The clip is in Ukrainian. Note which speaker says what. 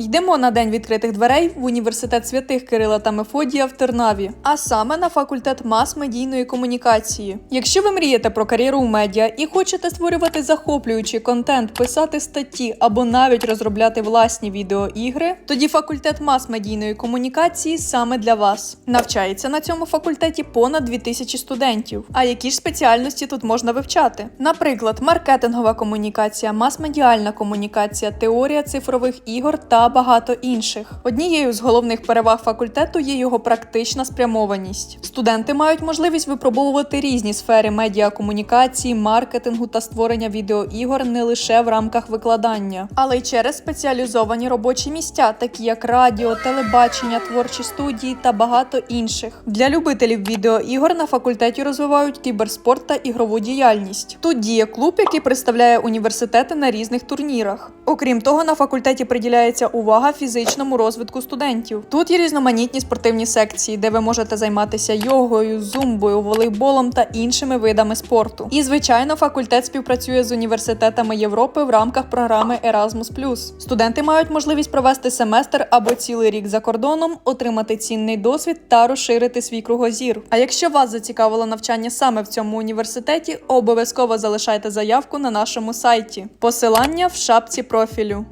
Speaker 1: Йдемо на день відкритих дверей в університет святих Кирила та Мефодія в Тернаві, а саме на факультет мас-медійної комунікації. Якщо ви мрієте про кар'єру у медіа і хочете створювати захоплюючий контент, писати статті або навіть розробляти власні відеоігри, тоді факультет мас-медійної комунікації саме для вас. Навчається на цьому факультеті понад 2000 студентів. А які ж спеціальності тут можна вивчати? Наприклад, маркетингова комунікація, мас-медіальна комунікація, теорія цифрових ігор та багато інших. Однією з головних переваг факультету є його практична спрямованість. Студенти мають можливість випробовувати різні сфери медіакомунікації, маркетингу та створення відеоігор не лише в рамках викладання, але й через спеціалізовані робочі місця, такі як радіо, телебачення, творчі студії та багато інших. Для любителів відеоігор на факультеті розвивають кіберспорт та ігрову діяльність. Тут діє клуб, який представляє університети на різних турнірах. Окрім того, на факультеті приділяється увага фізичному розвитку студентів. Тут є різноманітні спортивні секції, де ви можете займатися йогою, зумбою, волейболом та іншими видами спорту. І звичайно, факультет співпрацює з університетами Європи в рамках програми Erasmus+. Студенти мають можливість провести семестр або цілий рік за кордоном, отримати цінний досвід та розширити свій кругозір. А якщо вас зацікавило навчання саме в цьому університеті, обов'язково залишайте заявку на нашому сайті. Посилання в шапці профілю.